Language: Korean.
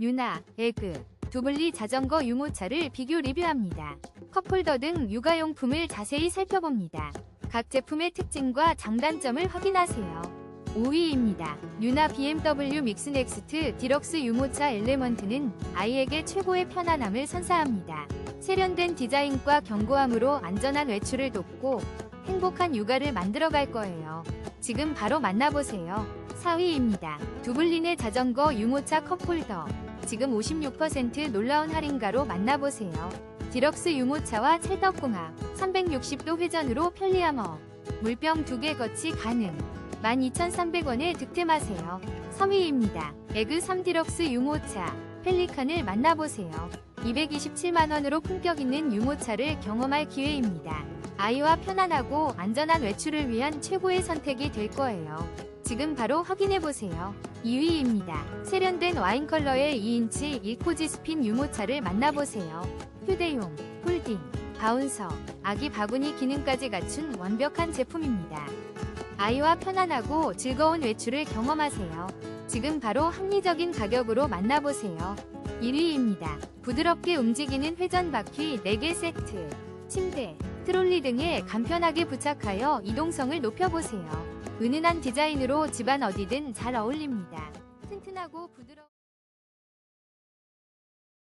뉴나, 에그, 두블리 자전거 유모차를 비교 리뷰합니다. 컵홀더 등 육아용품을 자세히 살펴봅니다. 각 제품의 특징과 장단점을 확인하세요. 5위입니다. 뉴나 BMW 믹스 넥스트 디럭스 유모차 엘레먼트는 아이에게 최고의 편안함을 선사합니다. 세련된 디자인과 견고함으로 안전한 외출을 돕고 행복한 육아를 만들어갈 거예요. 지금 바로 만나보세요. 4위입니다. 두블린의 자전거 유모차 컵홀더. 지금 56% 놀라운 할인가로 만나보세요. 디럭스 유모차와 찰떡궁합, 360도 회전으로 편리함어, 물병 2개 거치 가능. 12,300원에 득템하세요. 3위입니다. 에그 3 디럭스 유모차, 펠리칸을 만나보세요. 227만원으로 품격 있는 유모차를 경험할 기회입니다. 아이와 편안하고 안전한 외출을 위한 최고의 선택이 될 거예요. 지금 바로 확인해보세요. 2위입니다. 세련된 와인 컬러의 2인치 1코지 스핀 유모차를 만나보세요. 휴대용, 홀딩, 바운서, 아기 바구니 기능까지 갖춘 완벽한 제품입니다. 아이와 편안하고 즐거운 외출을 경험하세요. 지금 바로 합리적인 가격으로 만나보세요. 1위입니다. 부드럽게 움직이는 회전 바퀴 4개 세트, 침대, 트롤리 등에 간편하게 부착하여 이동성을 높여보세요. 은은한 디자인으로 집안 어디든 잘 어울립니다. 튼튼하고 부드러운